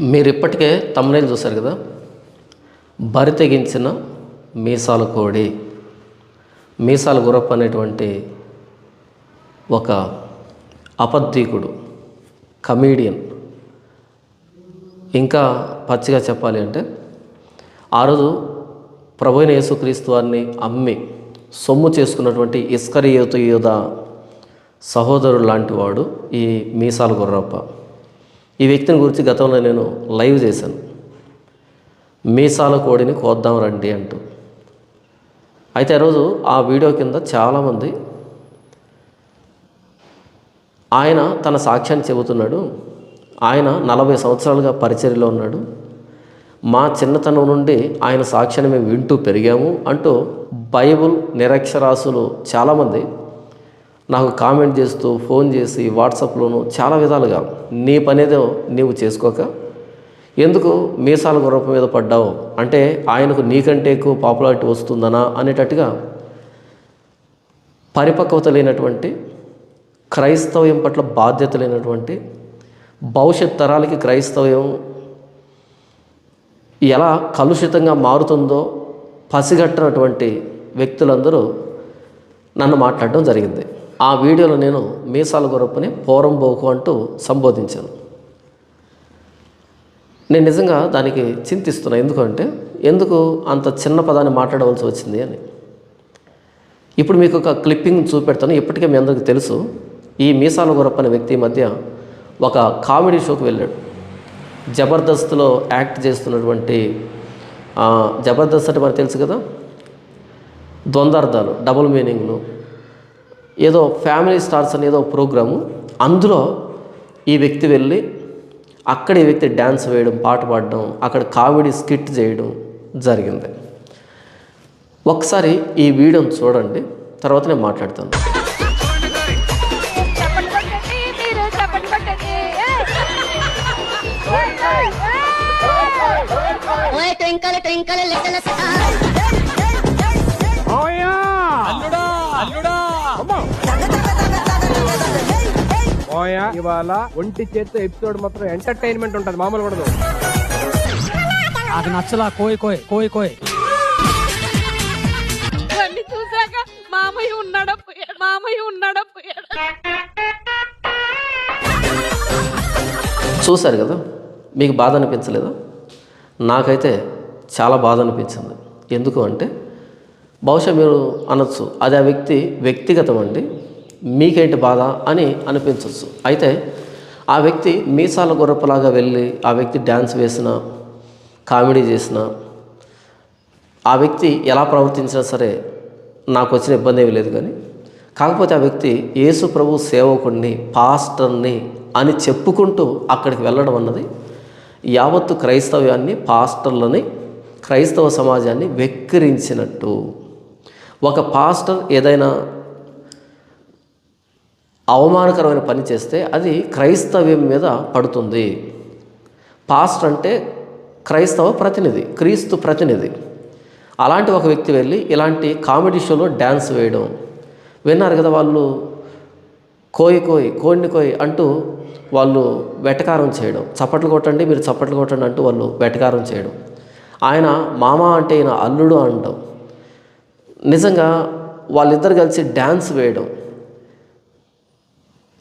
మీరు ఇప్పటికే తమ్మునేలు చూశారు కదా? బరి తెగించిన మీసాల కోడి. మీసాల గురప్ప అనేటువంటి ఒక అపద్దీకుడు కమీడియన్ ఇంకా పచ్చిగా చెప్పాలి అంటే ఆ రోజు ప్రభుణ యేసుక్రీస్తు వారిని అమ్మి సొమ్ము చేసుకున్నటువంటి ఇస్కరియోత యోధ సహోదరుడు లాంటి వాడు ఈ మీసాల గుర్రప్ప. ఈ వ్యక్తిని గురించి గతంలో నేను లైవ్ చేశాను. మీసాల కోడిని కోద్దాం రండి అంటూ. అయితే రోజు ఆ వీడియో కింద చాలామంది ఆయన తన సాక్ష్యాన్ని చెబుతున్నాడు. ఆయన నలభై సంవత్సరాలుగా పరిచర్యలో ఉన్నాడు. మా చిన్నతనం నుండి ఆయన సాక్ష్యాన్ని మేము వింటూ పెరిగాము అంటూ బైబుల్ నిరక్షరాసులు చాలామంది నాకు కామెంట్ చేస్తూ ఫోన్ చేసి వాట్సాప్లోను చాలా విధాలుగా నీ పనేదో నీవు చేసుకోక ఎందుకు మీసాల గుర్రపు మీద పడ్డావు? అంటే ఆయనకు నీకంటే ఎక్కువ పాపులారిటీ వస్తుందనా? అనేటట్టుగా పరిపక్వత లేనటువంటి క్రైస్తవ్యం పట్ల బాధ్యత లేనటువంటి భవిష్యత్ తరాలకి క్రైస్తవ్యం ఎలా కలుషితంగా మారుతుందో పసిగట్టినటువంటి వ్యక్తులందరూ నన్ను మాట్లాడడం జరిగింది. ఆ వీడియోలో నేను మీసాల గొరప్పని పోరం బోకు అంటూ సంబోధించాను. నేను నిజంగా దానికి చింతిస్తున్నా. ఎందుకంటే ఎందుకు అంత చిన్న పదాన్ని మాట్లాడవలసి వచ్చింది అని. ఇప్పుడు మీకు ఒక క్లిప్పింగ్ చూపెడతాను. ఇప్పటికే మీ అందరికీ తెలుసు ఈ మీసాల గురప్ప అనే వ్యక్తి మధ్య ఒక కామెడీ షోకి వెళ్ళాడు. జబర్దస్త్లో యాక్ట్ చేస్తున్నటువంటి జబర్దస్త్ అంటే మనకు తెలుసు కదా? ద్వందార్థాలు డబుల్ మీనింగ్లు. ఏదో ఫ్యామిలీ స్టార్స్ అని ఏదో ప్రోగ్రాము. అందులో ఈ వ్యక్తి వెళ్ళి అక్కడ ఈ వ్యక్తి డ్యాన్స్ వేయడం పాట పాడడం అక్కడ కామెడీ స్కిట్ చేయడం జరిగింది. ఒకసారి ఈ వీడియోని చూడండి తర్వాత నేను మాట్లాడతాను. ట్వింకల్ ట్వింకల్ లిటిల్ స్టార్ ఓయా ఇవాళ ఒంటి చేత్తో ఎపిసోడ్ మాత్రం ఎంటర్టైన్మెంట్ ఉంటది మామూలు కూడా నాకు నచ్చలా కోయ్ కోయ్ కోయ్ కోయ్. ఇవన్నీ చూసాక మామయ్య ఉన్నాడా పోయాడు మామయ్య ఉన్నాడా పోయాడు. చూశారు కదా మీకు బాధ అనిపించలేదా? నాకైతే చాలా బాధ అనిపించింది. ఎందుకు అంటే బహుశా మీరు అనొచ్చు అది ఆ వ్యక్తి వ్యక్తిగతం అండి. మీకేంటి బాధ అని అనిపించవచ్చు అయితే ఆ వ్యక్తి మీసాల గుర్రపలాగా వెళ్ళి ఆ వ్యక్తి డ్యాన్స్ వేసిన కామెడీ చేసిన ఆ వ్యక్తి ఎలా ప్రవర్తించినా సరే నాకు వచ్చిన ఇబ్బంది ఏమీ లేదు కానీ కాకపోతే ఆ వ్యక్తి యేసు ప్రభు సేవకుడిని పాస్టర్ని అని చెప్పుకుంటూ అక్కడికి వెళ్ళడం అన్నది యావత్తు క్రైస్తవ్యాన్ని పాస్టర్లని క్రైస్తవ సమాజాన్ని వెక్కిరించినట్టు. ఒక పాస్టర్ ఏదైనా అవమానకరమైన పని చేస్తే అది క్రైస్తవ్యం మీద పడుతుంది. పాస్టర్ అంటే క్రైస్తవ ప్రతినిధి క్రీస్తు ప్రతినిధి. అలాంటి ఒక వ్యక్తి వెళ్ళి ఇలాంటి కామెడీ షోలో డ్యాన్స్ వేయడం. విన్నారు కదా వాళ్ళు? కోయి కోయి కోడిని కోయి అంటూ వాళ్ళు వెటకారం చేయడం. చప్పట్లు కొట్టండి మీరు చప్పట్లు కొట్టండి అంటూ వాళ్ళు వెటకారం చేయడం. ఆయన మామ అంటే ఈయన అల్లుడు అనడం నిజంగా వాళ్ళిద్దరు కలిసి డ్యాన్స్ వేయడం.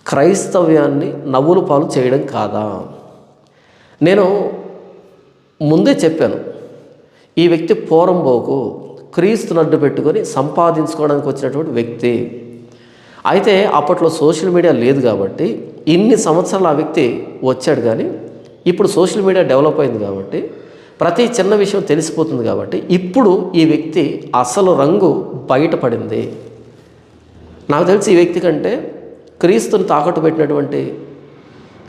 క్రైస్తవ్యాన్ని నవ్వులు పాలు చేయడం కాదా? నేను ముందే చెప్పాను ఈ వ్యక్తి పోరంబోకు క్రీస్తును అడ్డు పెట్టుకొని సంపాదించుకోవడానికి వచ్చినటువంటి వ్యక్తి. అయితే అప్పట్లో సోషల్ మీడియా లేదు కాబట్టి ఇన్ని సంవత్సరాలు ఆ వ్యక్తి వచ్చాడు కానీ ఇప్పుడు సోషల్ మీడియా డెవలప్ అయింది కాబట్టి ప్రతి చిన్న విషయం తెలిసిపోతుంది కాబట్టి ఇప్పుడు ఈ వ్యక్తి అసలు రంగు బయటపడింది. నాకు తెలిసి ఈ వ్యక్తి కంటే క్రీస్తుని తాకట్టు పెట్టినటువంటి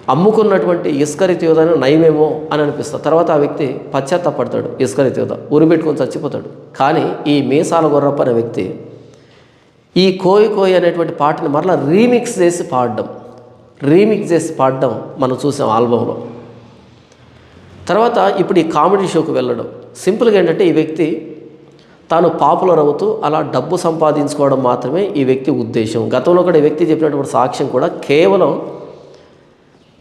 అమ్ముకున్నటువంటి ఇస్కరిత యోధాను నయమేమో అని అనిపిస్తుంది తర్వాత ఆ వ్యక్తి పశ్చాత్తాపడతాడు ఇస్కరిత యోధ. ఉరిపెట్టుకొని చచ్చిపోతాడు. కానీ ఈ మీసాల గుర్రప్ప అనే వ్యక్తి ఈ కోయి కోయి అనేటువంటి పాటని మరలా రీమిక్స్ చేసి పాడడం. రీమిక్స్ చేసి పాడడం మనం చూసాం ఆల్బంలో. తర్వాత ఇప్పుడు ఈ కామెడీ షోకి వెళ్ళడం. సింపుల్గా ఏంటంటే ఈ వ్యక్తి తాను పాపులర్ అవుతూ అలా డబ్బు సంపాదించుకోవడం మాత్రమే ఈ వ్యక్తి ఉద్దేశం. గతంలో కూడా ఈ వ్యక్తి చెప్పినటువంటి సాక్ష్యం కూడా కేవలం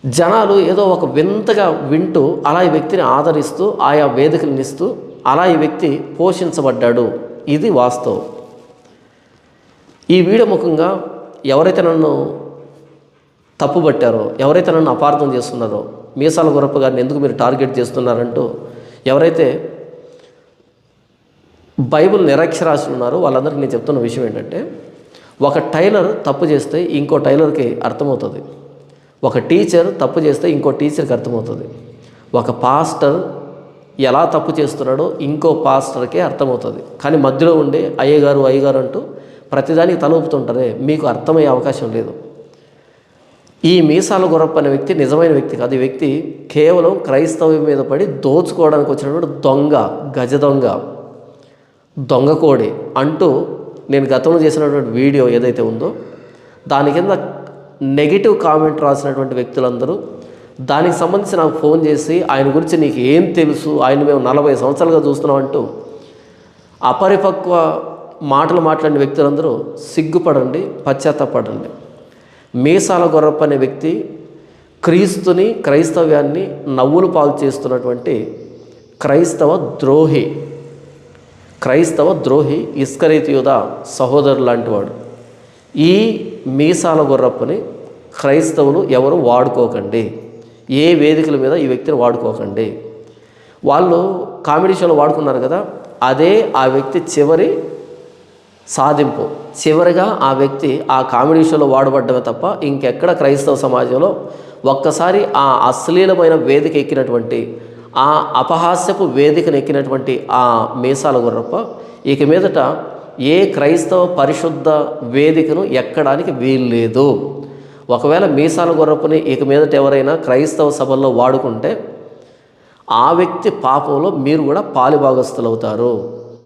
జనాలు ఏదో ఒక వింతగా వింటూ అలా ఈ వ్యక్తిని ఆదరిస్తూ ఆయా వేదికలను ఇస్తూ అలా ఈ వ్యక్తి పోషించబడ్డాడు. ఇది వాస్తవం. ఈ వీడియో ముఖంగా ఎవరైతే నన్ను తప్పుబట్టారో ఎవరైతే నన్ను అపార్థం చేస్తున్నారో మీసాల గురప్ప గారిని ఎందుకు మీరు టార్గెట్ చేస్తున్నారంటూ ఎవరైతే బైబిల్ నిరక్షరాశులు ఉన్నారు వాళ్ళందరికీ నేను చెప్తున్న విషయం ఏంటంటే ఒక టైలర్ తప్పు చేస్తే ఇంకో టైలర్కి అర్థమవుతుంది. ఒక టీచర్ తప్పు చేస్తే ఇంకో టీచర్కి అర్థమవుతుంది. ఒక పాస్టర్ ఎలా తప్పు చేస్తున్నాడో ఇంకో పాస్టర్కే అర్థమవుతుంది. కానీ మధ్యలో ఉండే అయ్యగారు అయ్యగారు అంటూ ప్రతిదానికి తలూపుతుంటారే మీకు అర్థమయ్యే అవకాశం లేదు. ఈ మీసాల గొరప్ప అనే వ్యక్తి నిజమైన వ్యక్తి కాదు. ఈ వ్యక్తి కేవలం క్రైస్తవం మీద పడి దోచుకోవడానికి వచ్చినటువంటి దొంగ గజ దొంగ. దొంగకోడి అంటూ నేను గతంలో చేసినటువంటి వీడియో ఏదైతే ఉందో దాని కింద నెగిటివ్ కామెంట్ రాసినటువంటి వ్యక్తులందరూ దానికి సంబంధించి నాకు ఫోన్ చేసి ఆయన గురించి నీకు ఏం తెలుసు ఆయన మేము నలభై సంవత్సరాలుగా చూస్తున్నాం అంటూ అపరిపక్వ మాటలు మాట్లాడిన వ్యక్తులందరూ సిగ్గుపడండి పశ్చాత్తాపడండి. మీసాల గొర్రప్ప అనే వ్యక్తి క్రీస్తుని క్రైస్తవ్యాన్ని నవ్వులు పాలు చేస్తున్నటువంటి క్రైస్తవ ద్రోహి. క్రైస్తవ ద్రోహి ఇస్కరీతియుద సహోదరు లాంటివాడు ఈ మీసాల గుర్రప్పని క్రైస్తవులు ఎవరు వాడుకోకండి. ఏ వేదికల మీద ఈ వ్యక్తిని వాడుకోకండి. వాళ్ళు కామెడీ షోలో వాడుకున్నారు కదా అదే ఆ వ్యక్తి చివరి సాధింపు. చివరిగా ఆ వ్యక్తి ఆ కామెడీ షోలో వాడబడ్డమే తప్ప ఇంకెక్కడ క్రైస్తవ సమాజంలో ఒక్కసారి ఆ అశ్లీలమైన వేదిక ఎక్కినటువంటి ఆ అపహాస్యపు వేదికను ఎక్కినటువంటి ఆ మీసాల గుర్రప్ప ఇక మీదట ఏ క్రైస్తవ పరిశుద్ధ వేదికను ఎక్కడానికి వీల్లేదు. ఒకవేళ మీసాల గుర్రపుని ఇక మీదట ఎవరైనా క్రైస్తవ సభల్లో వాడుకుంటే ఆ వ్యక్తి పాపంలో మీరు కూడా పాలిభాగస్తులవుతారు